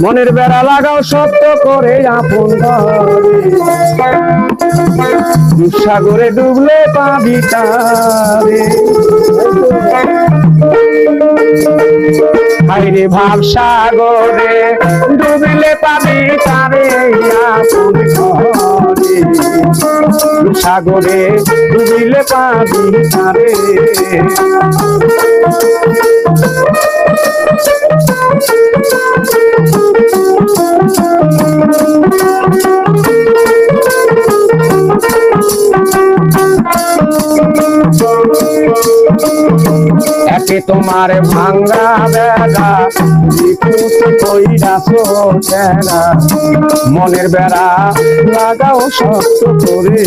মনের বেড়া লাগাও সত্য করে আপন সাগরে ডুবলে পাবি তারে হাইরে ভাব সাগরে ডুবলে পাবি তারে আপন সাগরে ডুবিলে পাবি তারে একে তোমার ভাঙ্গা বেড়া বিপুত কইরাছো টেরা মনের বেড়া লাগাও শক্ত করে।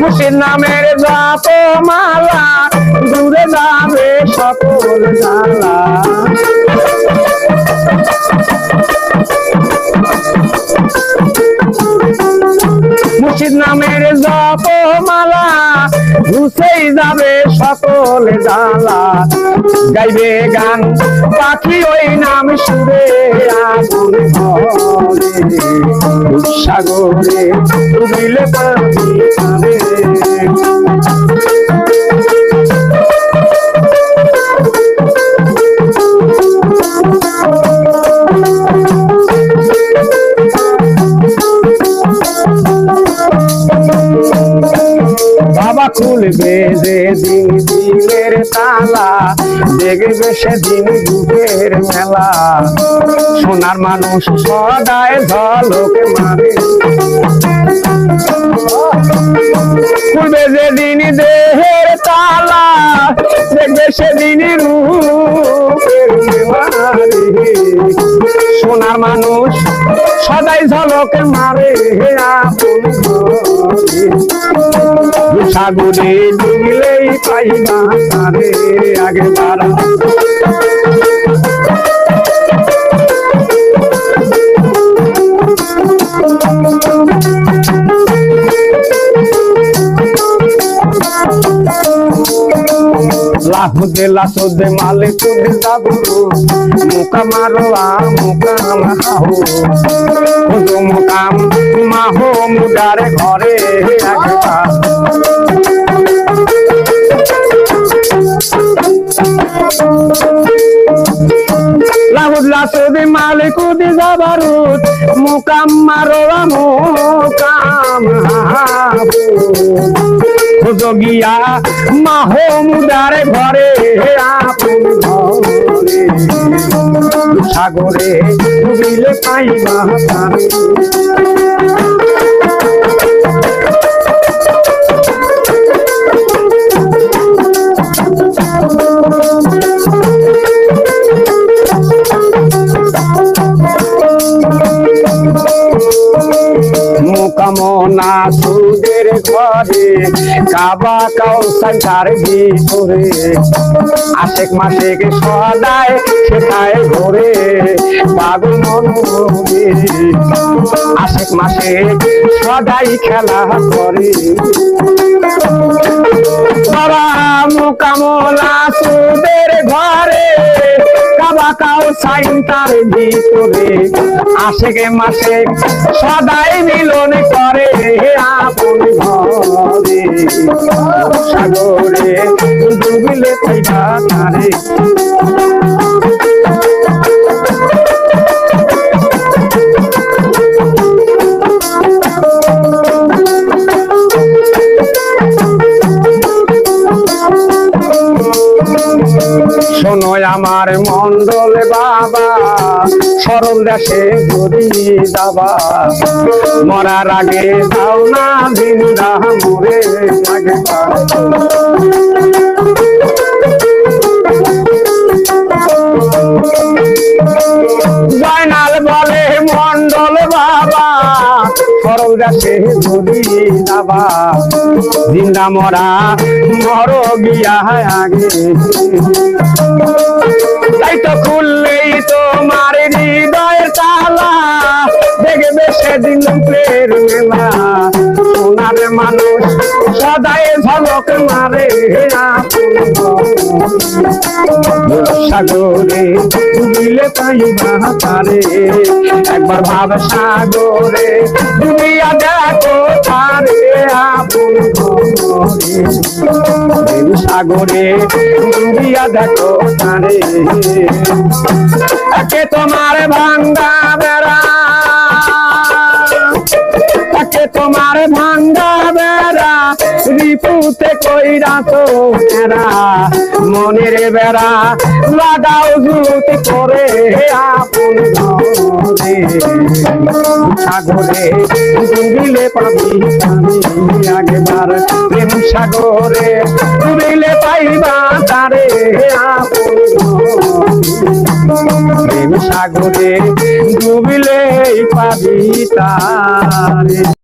মুসির নামের জাত মালা দূরে যাবে জালা মুর্শিদ নামের জপ মালা ঘুষেই যাবে সকল জালা গাইবে গান, পাখি ওই নাম সুরে আগুন সাগরে ডুবিলে পাখি খুলবে যে দিন দিনের তালা, দেখবে সেদিন যুগের মেলা। সোনার মানুষ সদায় ঝলক মারে। খুলবে যে দিন দেহের তালা, দেখবে সেদিন সোনার মানুষ সদাই ঝলক মারে। হে সাগরে ডুবলেই পাইবা তারে আগে বাড়া লাখ দেলা সোদে মালে কুদে দাবুরু মুকা মারো আ মুকা মাহো ওজো মুকাম মাহো মুডারে ঘরে আগবা লাহুদ লাসুদি মালে কুদি যাবারুত মুকাম মারো মুকাম খোঁজো গিয়া মাহমুদার ঘরে, আপন সাগরে ডুবিলে পাইবা তারে সুদের ঘরে, কাবা কাউ সংসার ভিতরে আশেক মাসেক সদায় সেটায় ঘরে, পাগল মনোরে আশেক মাসে সদাই খেলা করে। কাবা কাউ সাইন তার ভিতরে। আশেকে মাসে সদাই মিলন করে আপন ঘরে। সাগরে ডুবিলে পাইবা শোনো আমার মন্ডল বাবা সরল দেশে যদি যাবা। মরার আগে যাও না, জিন্দা মরে আগে জয়নাল বলে মন্ডল বাবা দেশে যদি যাবা জিন্দা মরা মর গিয়া আগে। তাই তো সাগরে ডুবিলে পাইবা তারে একবার ভাব সাগরে ডুবিয়া দেখো তারে আপন সাগরে ডুবিয়া দেখো তারে। একে তোমার ভাঙ্গা বেড়া কইরা তো মনের বেড়া, লাগাও জুতি করে আপন সাগরে ডুবিলে পাবি পাবি আগেবার প্রেম সাগরে ডুবিলে পাইবা তারে আপন প্রেম সাগরে ডুবিলে পাবি তারে।